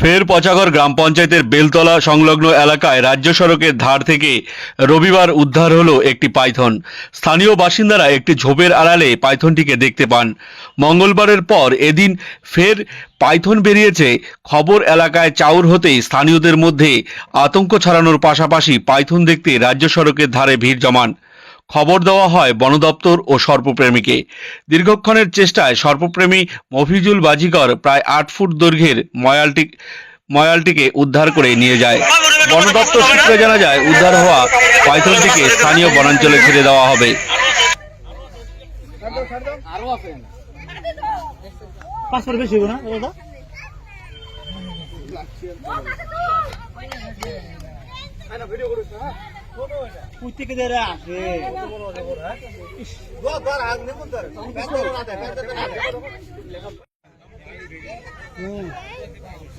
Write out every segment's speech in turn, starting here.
ফের পচাগড় গ্রাম পঞ্চায়েতের বেলতলা সংলগ্ন এলাকায় রাজ্য সড়কের ধার থেকে রবিবার উদ্ধার হলো একটি পাইথন। স্থানীয় বাসিন্দারা একটি ঝোপের আড়ালে পাইথনটিকে দেখতে পান। মঙ্গলবারের পর এদিন ফের পাইথন বেরিয়েছে। খবর এলাকায় চাউর হতেই স্থানীয়দের মধ্যে আতঙ্ক ছড়ানোর পাশাপাশি পাইথন দেখতে রাজ্য সড়কের ধারে ভিড় জমান। খবর দেওয়া হয় বন দপ্তর ও সর্পপ্রেমীকে। দীর্ঘক্ষণের চেষ্টায় সর্পপ্রেমী মফিজুল বাজিকর প্রায় আট ফুট দৈর্ঘ্যের ময়ালটি ময়ালটিকে উদ্ধার করে নিয়ে যায়। বন দপ্তর সূত্রে জানা যায়, উদ্ধার হওয়া পাইথনটিকে স্থানীয় বনাঞ্চলে ছেড়ে দেওয়া হবে। পাঁচশোর আসে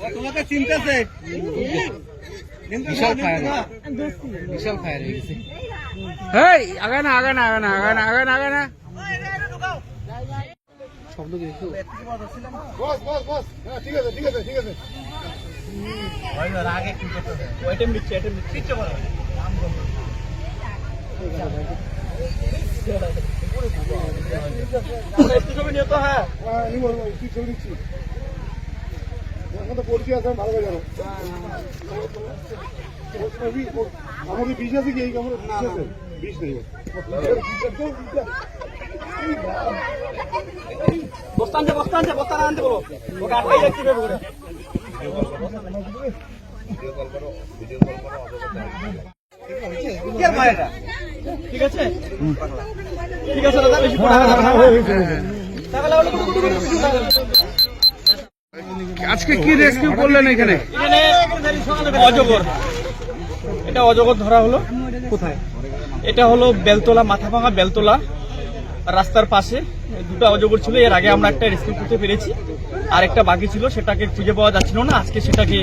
তোমাকে চিনতেছে? বিশাল ফায়ার বিশাল ফায়ার হয়ে গেছে এই আগে না আগে না আগে না আগে না আগে না আগে না। শব্দ দিয়েছ আগে কি করতে ওইটা মিটছে এটা মিটছে বলো একটু ছবি নিয়ে তো হ্যাঁ আমাদের বিষ আছে কি এই কামড়ে বিষ আছে বিষ নেই বস্তা আনতে বস্তা আনতে বস্তা না আনতে বলো ওটা রাখতে হবে করে কি আর মায়েরা? ঠিক আছে? ঠিক আছে দাদা বেশি পড়া হবে না। তাহলে দেবে। আজকে কি রেস্কিউ করলেন এখানে? এখানে অজগর। এটা অজগর ধরা হলো। কোথায়? এটা হলো বেলতলা মাথাভাঙা বেলতলা রাস্তার পাশে। দুটো অজগর ছিল এর আগে আমরা একটা রেস্কিউ করতে পেরেছি। আর একটা বাকি ছিল সেটাকে খুঁজে পাওয়া যাচ্ছিল না। আজকে সেটাকে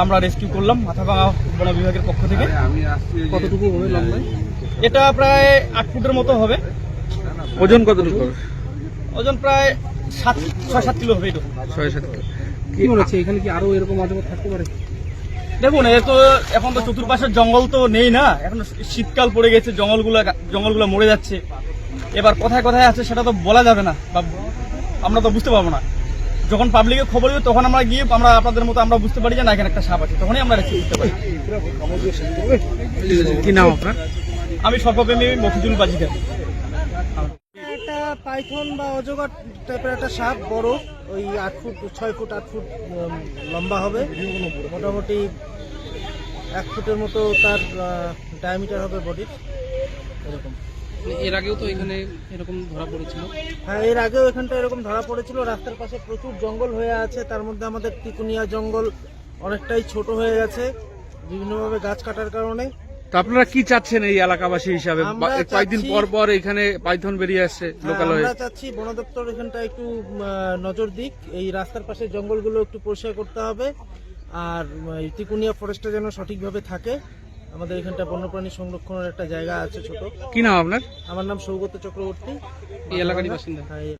আমরা রেস্কিউ করলাম মাথাভাঙা বন বিভাগের পক্ষ থেকে। কতটুকু হবে লম্বায়? এটা প্রায় আট ফুটের মতো হবে। ওজন কত হবে? ওজন প্রায় সাত ছয় সাত কিলো হবে এরকম ছয় সাত কিলো। কি মনে হচ্ছে এখানে কি আরও এরকম অজগর থাকতে পারে? দেখুন এ তো এখন তো চতুর্পাশের জঙ্গল তো নেই না। এখন শীতকাল পড়ে গেছে জঙ্গলগুলো জঙ্গলগুলো মরে যাচ্ছে। এবার কোথায় কোথায় আছে সেটা তো বলা যাবে না বা আমরা তো বুঝতে পারব না। যখন পাবলিকে খবর দিবে তখন আমরা গিয়ে আমরা আপনাদের মতো আমরা বুঝতে পারি যে না এখানে একটা সাপ আছে। তখনই আমরা করতে পারি। কি নাম আপনার? আমি সর্বপ্রেমী মফিজুল বাজিকার একটা পাইথন বা অজগর টাইপের একটা সাপ বড় ওই আট ফুট ছয় ফুট আট ফুট লম্বা হবে। মোটামুটি এক ফুটের মতো তার ডায়ামিটার হবে বডির। এরকম। এর আগেও তো এখানে এরকম ধরা পড়েছিল। হ্যাঁ এর আগেও এখানটা এরকম ধরা পড়েছিল। রাস্তার পাশে প্রচুর জঙ্গল হয়ে আছে। তার মধ্যে আমাদের টিকুনিয়া জঙ্গল অনেকটাই ছোট হয়ে গেছে। বিভিন্নভাবে গাছ কাটার কারণে তো আপনারা কি চাচ্ছেন এই এলাকাবাসী হিসাবে? কয়েকদিন পর পর এখানে পাইথন বেরিয়ে আসছে হ্যাঁ, লোকালয়ে। আমরা চাচ্ছি বন দপ্তর এখানটা একটু নজর দিক। এই রাস্তার পাশে জঙ্গলগুলো একটু পরিষ্কার করতে হবে। আর তিকুনিয়া ফরেস্টটা যেন সঠিকভাবে থাকে। আমাদের এখানটা বন্যপ্রাণী সংরক্ষণের একটা জায়গা আছে ছোট। কি নাম আপনার? আমার নাম সৌগত চক্রবর্তী। এই এলাকারই বাসিন্দা। হ্যাঁ,